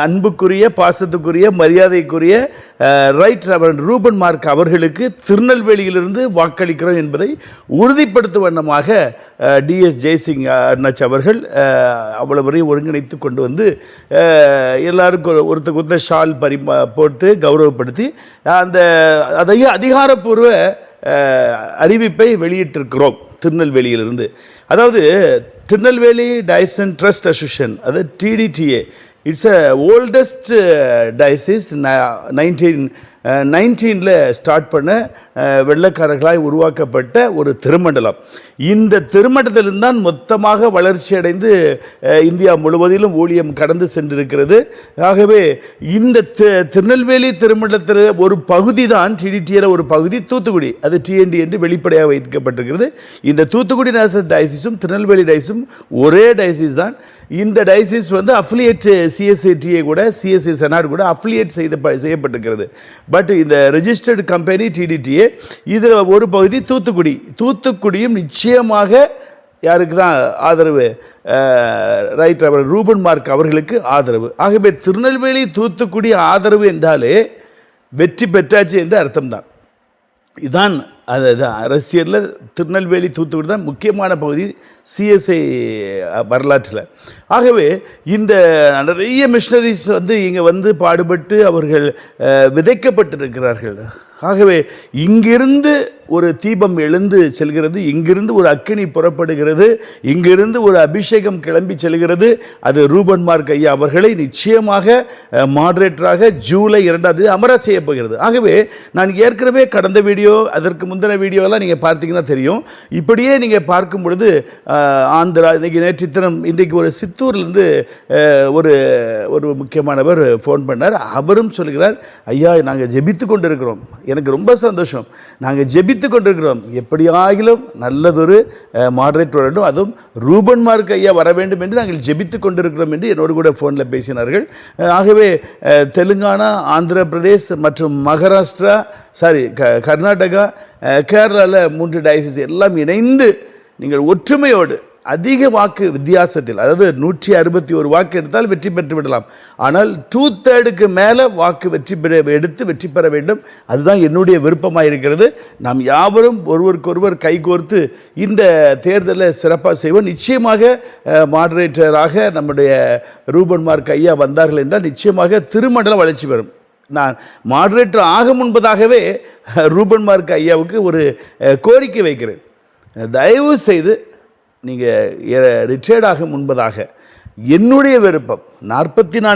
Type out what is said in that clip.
அன்புக்குரிய பாசத்துக்குரிய மரியாதைக்குரிய ரைட் அவர் ரூபன் மார்க் அவர்களுக்கு திருநெல்வேலியிலிருந்து வாக்களிக்கிறோம் என்பதை உறுதிப்படுத்தும் வண்ணமாக டிஎஸ் ஜெய்சிங் அருணாச் அவர்கள் அவ்வளவு ஒருங்கிணைத்து கொண்டு வந்து எல்லாருக்கும் ஒரு- ஒருத்தருக்கு ஒருத்தர் ஷால் பரிமா போட்டு கௌரவப்படுத்தி அந்த அதையும் அதிகாரப்பூர்வ அறிவிப்பை வெளியிட்டிருக்கிறோம் திருநெல்வேலியிலிருந்து. அதாவது திருநெல்வேலி டைசன் ட்ரஸ்ட் அசோசியேஷன் அது TDTA it's a oldest diocese nineteen நைன்டீனில் ஸ்டார்ட் பண்ண வெள்ளக்காரர்களாய் வெள்ளைக்காரர்களாய் உருவாக்கப்பட்ட ஒரு திருமண்டலம். இந்த திருமண்டலத்திலிருந்து தான் மொத்தமாக வளர்ச்சி அடைந்து இந்தியா முழுவதிலும் ஊழியம் கடந்து சென்றிருக்கிறது. ஆகவே இந்த தி- திருநெல்வேலி திருமண்டலத்தில் ஒரு பகுதி தான் டிடிடியில் ஒரு பகுதி தூத்துக்குடி. அது டிஎன்டி என்று வெளிப்படையாக வைக்கப்பட்டிருக்கிறது. இந்த தூத்துக்குடி நேசர் டைசிஸும் திருநெல்வேலி டைஸும் ஒரே டைசிஸ் தான். இந்த டைசிஸ் வந்து அஃபிலியேட் சிஎஸ்ஏடிஏ கூட சிஎஸ்ஏ செனாட் கூட அஃபிலியேட் செய்த செய்யப்பட்டிருக்கிறது. பட் இந்த ரெஜிஸ்டர்டு கம்பெனி டிடிடிஏ இதில் ஒரு பகுதி தூத்துக்குடி. தூத்துக்குடியும் நிச்சயமாக யாருக்கு தான் ஆதரவு? ரைட் அவர் ரூபன் மார்க் அவர்களுக்கு ஆதரவு. ஆகவே திருநெல்வேலி தூத்துக்குடி ஆதரவு என்றாலே வெற்றி பெற்றாச்சு என்று அர்த்தம்தான். இதுதான் அது அது அரசியலில் திருநெல்வேலி தூத்துக்குடி தான் முக்கியமான பகுதி சிஎஸ்ஐ வரலாற்றில். ஆகவே இந்த நிறைய மிஷினரிஸ் வந்து இங்கே வந்து பாடுபட்டு அவர்கள் விதைக்கப்பட்டிருக்கிறார்கள். ஆகவே இங்கிருந்து ஒரு தீபம் எழுந்து செல்கிறது. இங்கிருந்து ஒரு அக்கினி புறப்படுகிறது. இங்கிருந்து ஒரு அபிஷேகம் கிளம்பி செல்கிறது. அது ரூபன் மார்க் ஐயா அவர்களை நிச்சயமாக மாடரேட்டராக ஜூலை இரண்டாம் தேதி அமர செய்ய போகிறது. ஆகவே நான் ஏற்கனவே கடந்த வீடியோ அதற்கு முந்தின வீடியோலாம் நீங்கள் பார்த்தீங்கன்னா தெரியும். இப்படியே நீங்கள் பார்க்கும் பொழுது ஆந்திரா இன்றைக்கு நேற்று தினம் இன்றைக்கு ஒரு சித்தூர்லேருந்து ஒரு ஒரு முக்கியமானவர் ஃபோன் பண்ணார். அவரும் சொல்கிறார் ஐயா நாங்கள் ஜெபித்து கொண்டு இருக்கிறோம் எனக்கு ரொம்ப சந்தோஷம். நாங்கள் ஜெபி துடித்து கொண்டிருக்கிறோம். எப்படியாகிலும் நல்லதொரு மாடரேட் வரட்டும் அதுவும் ரூபன் மார்க் ஐயா வர வேண்டும் என்று நாங்கள் ஜெபித்து கொண்டிருக்கிறோம் என்று என்னோடு கூட ஃபோனில் பேசினார்கள். ஆகவே தெலுங்கானா ஆந்திர பிரதேஷ் மற்றும் மகாராஷ்டிரா சாரி க கர்நாடகா கேரளாவில் மூன்று டயசிஸ் எல்லாம் இணைந்து நீங்கள் ஒற்றுமையோடு அதிக வாக்கு வித்தியாசத்தில் அதாவது நூற்றி அறுபத்தி ஒரு வாக்கு எடுத்தால் வெற்றி பெற்று விடலாம். ஆனால் டூ தேர்டுக்கு மேலே வாக்கு வெற்றி பெற எடுத்து வெற்றி பெற வேண்டும். அதுதான் என்னுடைய விருப்பமாக இருக்கிறது. நாம் யாவரும் ஒருவருக்கொருவர் கைகோர்த்து இந்த தேர்தலை சிறப்பாக செய்வோம். நிச்சயமாக மாடரேட்டராக நம்முடைய ரூபன் மார்க் ஐயா வந்தார்கள் என்றால் நிச்சயமாக திருமண்டலம் வளர்ச்சி பெறும். நான் மாடரேட்டர் ஆக முன்பதாகவே ரூபன் மார்க் ஐயாவுக்கு ஒரு கோரிக்கை வைக்கிறேன். தயவு செய்து நீங்கள் ரிட்டையர்ட் ஆகும் முன்பதாக என்னுடைய விருப்பம். நாற்பத்தி நான்கு